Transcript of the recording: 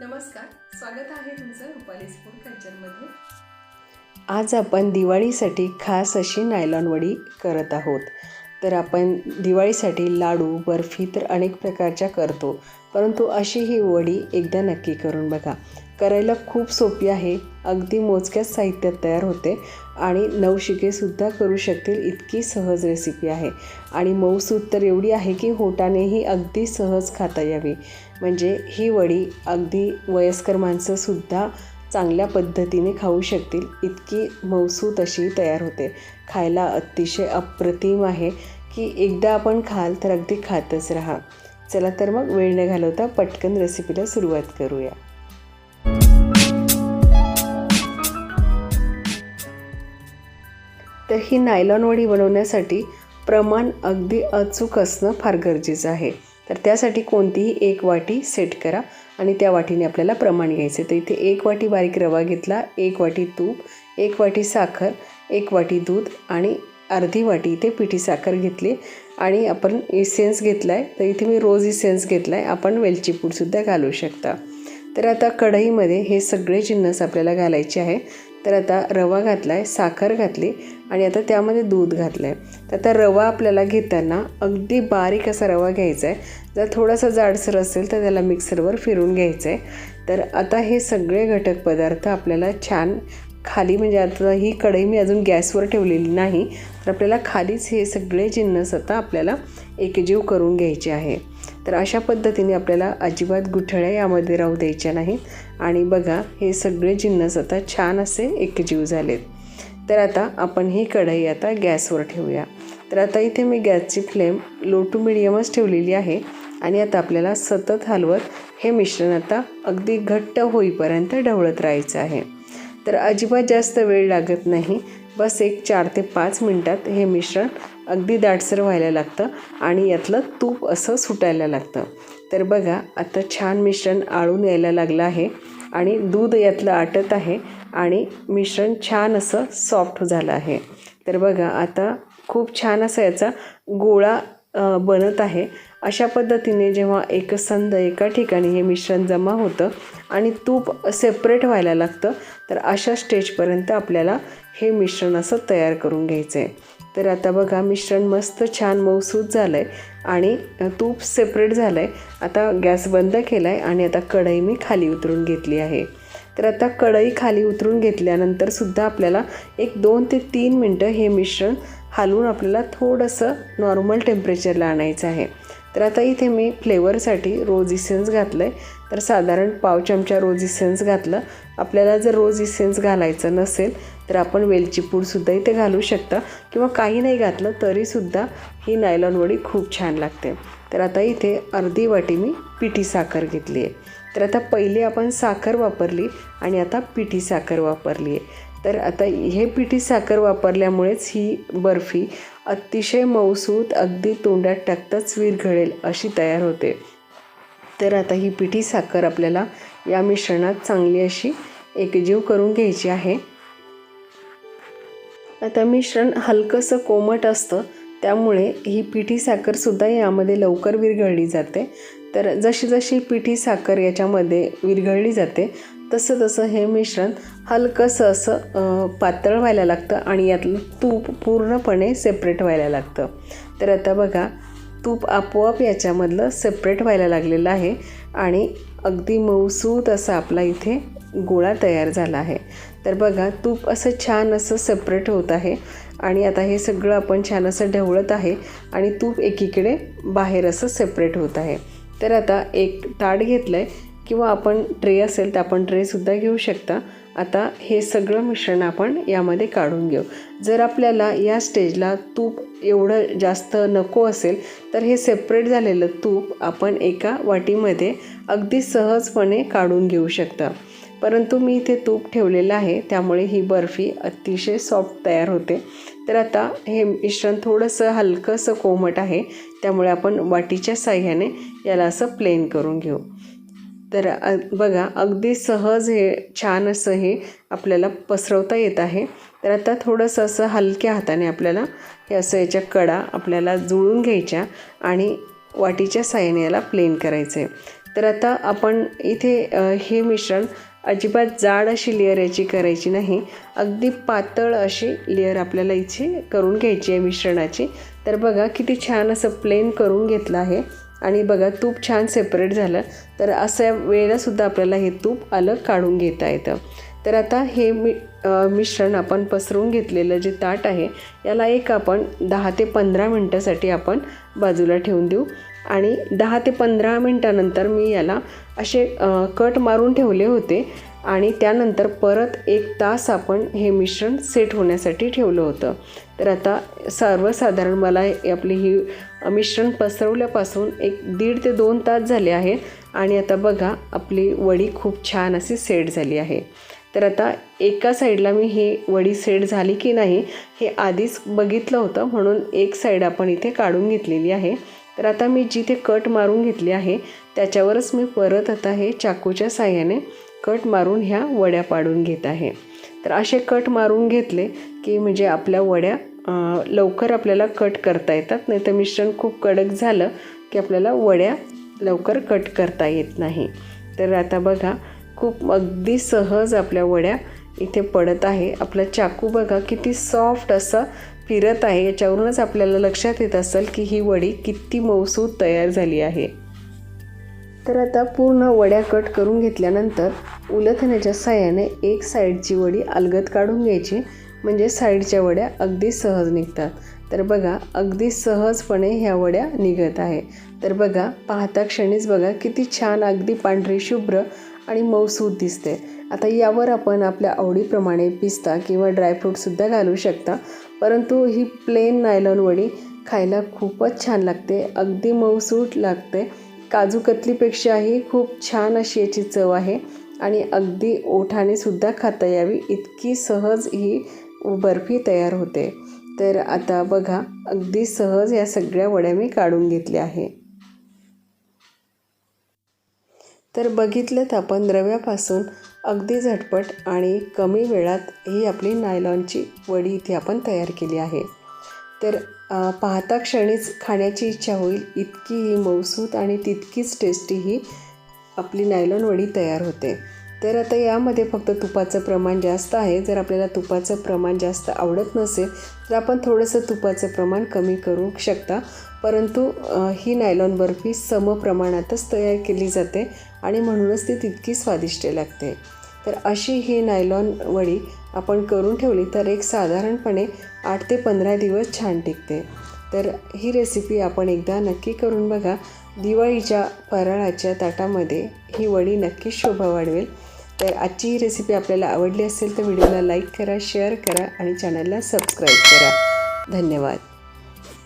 नमस्कार स्वागत आहे तुमचं रुपालीज फूड कल्चरमध्ये आज आपण दिवाळीसाठी खास अशी नायलॉन वडी करत आहोत. तर आपण दिवाळीसाठी लाडू बर्फी तर अनेक प्रकारच्या करतो परंतु अशी ही वडी एकदा नक्की करून बघा. करायला खूप सोपी आहे अगदी मोजक्याच साहित्यात तयार होते आणि नवशिकेसुद्धा करू शकतील इतकी सहज रेसिपी आहे. आणि मऊसूद तर एवढी आहे की होटानेही अगदी सहज खाता यावी. म्हणजे ही वडी अगदी वयस्कर माणसंसुद्धा चांगल्या पद्धतीने खाऊ शकतील. इतकी मौसू अशी तयार होते. खायला अतिशय अप्रतिम आहे की एकदा आपण खाल तर अगदी खातच राहा. चला तर मग वेळ न घालवता पटकन रेसिपीला सुरुवात करूया. तर ही नायलॉन वडी बनवण्यासाठी प्रमाण अगदी अचूक असणं फार गरजेचं आहे. तर त्यासाठी कोणतीही एक वाटी सेट करा आणि त्या वाटीने आपल्याला प्रमाण घ्यायचं तर इथे एक वाटी बारीक रवा घेतला एक वाटी तूप एक वाटी साखर एक वाटी दूध आणि अर्धी वाटी इथे पिठी साखर घेतली. आणि आपण इसेन्स घेतला आहे तर इथे मी रोज इसेन्स घेतला आहे आपण वेलची पूडसुद्धा घालू शकता. तर आता कढईमध्ये हे सगळे जिन्नस आपल्याला घालायचे आहे. तर आता रवा घातला आहे साखर घातली आणि आता त्यामध्ये दूध घातलं आहे तर आता रवा आपल्याला घेताना अगदी बारीक असा रवा घ्यायचा आहे जर थोडासा जाडसर असेल तर त्याला मिक्सरवर फिरून घ्यायचं आहे तर आता हे सगळे घटक पदार्थ आपल्याला छान खाली म्हणजे आता ही कढई मी अजून गॅसवर ठेवलेली नाही तर आपल्याला खालीच हे सगळे जिन्नस आता आपल्याला एकजीव करून घ्यायचे आहे. तर अशा पद्धतीने आपल्याला अजिबात गुठळ्या यामध्ये राहू द्यायच्या नाहीत. आणि बघा हे सगळे जिन्नस आता छान असे एकजीव झालेत. तर आता आपण ही कढई आता गॅसवर ठेवूया. तर आता इथे मी गॅसची फ्लेम लो टू मिडियमच ठेवलेली आहे. आणि आता आपल्याला सतत हलवत हे मिश्रण आता अगदी घट्ट होईपर्यंत ढवळत राहायचं आहे. तर अजिबात जास्त वेळ लागत नाही. बस एक चार ते पाच मिनटात हे मिश्रण अगदी दाटसर व्हायला लागतं आणि यातलं तूप असं सुटायला लागतं. तर बघा आता छान मिश्रण आळून यायला लागलं आहे आणि दूध यातलं आटत आहे आणि मिश्रण छान असं सॉफ्ट झालं आहे. तर बघा आता खूप छान असा याचा गोळा बनत आहे अशा पद्धतीने जेव्हा एकसंध एका ठिकाणी हे मिश्रण जमा होतं आणि तूप सेपरेट व्हायला लागतं तर अशा स्टेजपर्यंत आपल्याला हे मिश्रण असं तयार करून घ्यायचं आहे तर आता बघा मिश्रण मस्त छान मऊसूत झालं आहे आणि तूप सेपरेट झालं आहे आता गॅस बंद केला आहे आणि आता कढई मी खाली उतरून घेतली आहे. तर आता कढई खाली उतरून घेतल्यानंतरसुद्धा आपल्याला एक दोन ते तीन मिनटं हे मिश्रण हलवून आपल्याला थोडंसं नॉर्मल टेम्परेचरला आणायचं आहे. तर आता इथे मी फ्लेवरसाठी रोज इसेन्स घातलं आहे तर साधारण पाव चमचा रोज इसेन्स घातलं. आपल्याला जर रोज इसेन्स घालायचं नसेल तर आपण वेलची पूडसुद्धा इथे घालू शकता. किंवा काही नाही घातलं तरीसुद्धा ही नायलॉन वडी खूप छान लागते. तर आता इथे अर्धी वाटी मी पिठी साखर घेतली आहे तर आता पहिले आपण साखर वापरली आणि आता पिठी साखर वापरली आहे तर आता हे पिठी साखर वापरल्यामुळेच ही बर्फी अतिशय मऊसूत अगदी तोंडात टाकताच विरघळेल अशी तयार होते. तर आता ही पिठी साखर आपल्याला या मिश्रणात चांगली अशी एकजीव करून घ्यायची आहे. आता मिश्रण हलकंसं कोमट असतं त्यामुळे ही पिठी साखरसुद्धा यामध्ये लवकर विरघळली जाते. तर जशी जशी पिठी साखर याच्यामध्ये विरघळली जाते तसं तसं हे मिश्रण हलकंसं असं पातळ व्हायला लागतं आणि यातलं तूप पूर्णपणे सेपरेट व्हायला लागतं. तर आता बघा तूप आपोआप याच्यामधलं सेपरेट व्हायला लागलेलं आहे आणि अगदी मऊसूत असा आपला इथे गोळा तयार झाला आहे. तर बघा तूप असं छान असं सेपरेट होत आहे आणि आता हे सगळं आपण छान असं ढवळत आहे आणि तूप एकीकडे बाहेर असं सेपरेट होत आहे. तर आता एक ताट घेतलं आहे किंवा आपण ट्रे असेल तर आपण ट्रेसुद्धा घेऊ शकता. आता हे सगळं मिश्रण आपण यामध्ये काढून घेऊ. जर आपल्याला या स्टेजला तूप एवढं जास्त नको असेल तर हे सेपरेट झालेलं तूप आपण एका वाटीमध्ये अगदी सहजपणे काढून घेऊ शकता. परंतु मी इथे तूप ठेवलेलं आहे त्यामुळे ही बर्फी अतिशय सॉफ्ट तयार होते. तर आता हे मिश्रण थोडंसं हलकंसं कोमट आहे त्यामुळे आपण वाटीच्या साह्याने याला असं प्लेन करून घेऊ. तर बघा अगदी सहज हे छान असं हे आपल्याला पसरवता येत आहे. तर आता थोडंसं असं हलक्या हाताने आपल्याला हे असं याच्या कडा आपल्याला जुळून घ्यायच्या आणि वाटीच्या साह्याने याला प्लेन करायचं आहे तर आता आपण इथे हे मिश्रण अजिबात जाड अशी लेअर याची करायची नाही. अगदी पातळ अशी लेअर आपल्याला इथे करून घ्यायची आहे मिश्रणाची. तर बघा किती छान असं प्लेन करून घेतलं आहे. आणि बघा तूप छान सेपरेट झालं. तर अशा वेळेलासुद्धा आपल्याला हे तूप अलग काढून घेता येतं. तर आता हे मी मिश्रण आपण पसरवून घेतलेलं जे ताट आहे याला एक आपण दहा ते पंधरा मिनटासाठी आपण बाजूला ठेवून देऊ. आणि दहा ते पंधरा मिनटानंतर मी याला असे कट मारून ठेवले होते. आणि त्यानंतर परत एक तास आपण हे मिश्रण सेट होण्यासाठी ठेवलं होतं. तर आता सर्वसाधारण मला आपली ही मिश्रण पसरवल्यापासून एक दीड ते दोन तास झाले आहे आणि आता बघा आपली वडी खूप छान अशी सेट झाली आहे. तर आता एका साईडला मी ही वडी सेट झाली की नाही हे आधीच बघितलं होतं म्हणून एक साईड आपण इथे काढून घेतलेली आहे. तर आता मी जिथे कट मारून घेतली आहे त्याच्यावरच मी परत आता हे चाकूच्या साह्याने कट मारून ह्या वड्या पाडून घेत आहे. तर असे कट मारून घेतले की म्हणजे आपल्या वड्या लवकर आपल्याला कट करता येतात. नाही तर मिश्रण खूप कडक झालं की आपल्याला वड्या लवकर कट करता येत नाही. तर आता बघा खूप अगदी सहज आपल्या वड्या इथे पडत आहे. आपला चाकू बघा किती सॉफ्ट असं फिरत आहे. याच्यावरूनच आपल्याला लक्षात येत असेल की ही वडी किती मौसूद तयार झाली आहे. तर आता पूर्ण वड्या कट करून घेतल्यानंतर उलथण्याच्या साह्याने एक साईडची वडी अलगद काढून घ्यायची. म्हणजे साईडच्या वड्या अगदी सहज निघतात. तर बघा अगदी सहजपणे ह्या वड्या निघत आहे. तर बघा पाहता क्षणीच बघा किती छान अगदी पांढरी शुभ्र आणि मऊसूत दिसते. आता यावर आपण आपल्या आवडीप्रमाणे पिस्ता किंवा ड्रायफ्रूटसुद्धा घालू शकता. परंतु ही प्लेन नायलॉन वडी खायला खूपच छान लागते. अगदी मऊसूट लागते. काजू कतलीपेक्षाही खूप छान अशी याची चव आहे. आणि अगदी ओठाने सुद्धा खाता यावी इतकी सहज ही बर्फी तयार होते. तर आता बघा अगदी सहज या सगळ्या वड्या मी काढून घेतल्या आहे. तर बघितलं आपण रव्यापासून अगदी झटपट आणि कमी वेळात ही आपली नायलॉनची वडी इथे आपण तयार केली आहे. तर पाहता क्षणीच खाण्याची इच्छा होईल. इतकी ही मौसूत आणि तितकीच टेस्टी ही आपली नायलॉन वडी तयार होते. तर आता यामध्ये फक्त तुपाचं प्रमाण जास्त आहे. जर आपल्याला तुपाचं प्रमाण जास्त आवडत नसेल तर आपण थोडंसं तुपाचं प्रमाण कमी करू शकता. परंतु ही नायलॉन बर्फी सम प्रमाणातच तयार केली जाते आणि म्हणूनच ती तितकी स्वादिष्ट लागते. तर अशी ही नायलॉन वडी आपण करून ठेवली तर एक साधारणपणे आठ ते पंधरा दिवस छान टिकते. तर ही रेसिपी आपण एकदा नक्की करून बघा. दिवाळीच्या फराळाच्या ताटामध्ये ही वडी नक्की शोभा वाढवेल. तर आजची ही रेसिपी आपल्याला आवडली असेल तर व्हिडिओला लाईक करा शेअर करा आणि चॅनलला सबस्क्राईब करा. धन्यवाद.